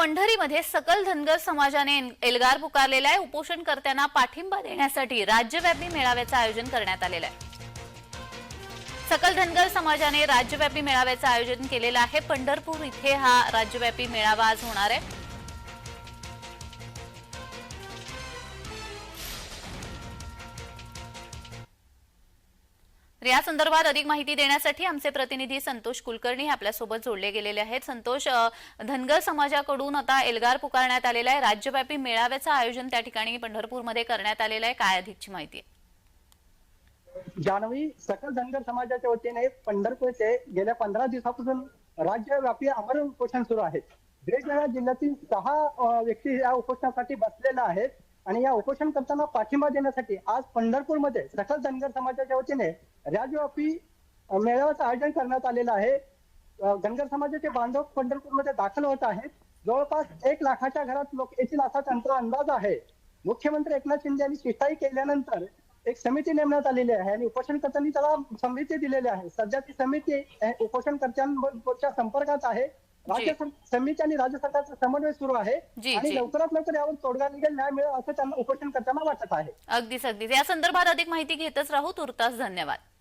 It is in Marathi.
पंढरीमध्ये सकल धनगर समाजाने एल्गार पुकारलेला आहे. उपोषणकर्त्यांना पाठिंबा देण्यासाठी राज्यव्यापी मेळाव्याचं आयोजन करण्यात आलेलं आहे. सकल धनगर समाजाने राज्यव्यापी मेळाव्याचं आयोजन केलेलं आहे. पंढरपूर इथे हा राज्यव्यापी मेळावा आज होणार आहे. तर या संदर्भात अधिक माहिती देण्यासाठी आमचे प्रतिनिधी संतोष कुलकर्णी हे आपल्यासोबत जोडले गेलेले आहेत. संतोष धनगर समाजाकडून आता एल्गार पुकारण्यात आलेला आहे. राज्यव्यापी मेळाव्याचं आयोजन त्या ठिकाणी पंढरपूरमध्ये करण्यात आलेलं आहे. काय अधिकची माहिती आहे? जानवी सकल धनगर समाजाच्या वतीने पंढरपूर येथे गेल्या पंधरा दिवसापासून राज्यव्यापी अमर उपोषण सुरू आहे. वेगवेगळ्या जिल्ह्यातील सहा व्यक्ती या उपोषणासाठी बसलेल्या आहेत. आणि या उपोषण करताना पाठिंबा देण्यासाठी आज पंढरपूरमध्ये सकल धनगर समाजाच्या वतीने राज्यव्यापी मेळाव्याचं आयोजन करण्यात आलेलं आहे. धनगर समाजाचे बांधव पंढरपूरमध्ये दाखल होत आहेत. जवळपास एक लाखाच्या घरात लोक येथील असा त्यांचा अंदाज आहे. मुख्यमंत्री एकनाथ शिंदे यांनी शिष्टाई केल्यानंतर एक समिती नेमण्यात आलेली आहे आणि उपोषणकर्त्यांनी त्याला समिती दिलेली आहे. सध्या ती समिती उपोषणकर्त्यांच्या संपर्कात आहे. राज्य सम- समिती आणि राज्य सरकारचा समन्वय सुरू आहे आणि. लवकरात लवकर यावर तोडगा निघेल न्याय मिळेल असं त्यांना उपोषणकर्त्यांना वाटत आहे. अगदीच अगदीच. या संदर्भात अधिक माहिती घेतच राहू. तुर्तास धन्यवाद.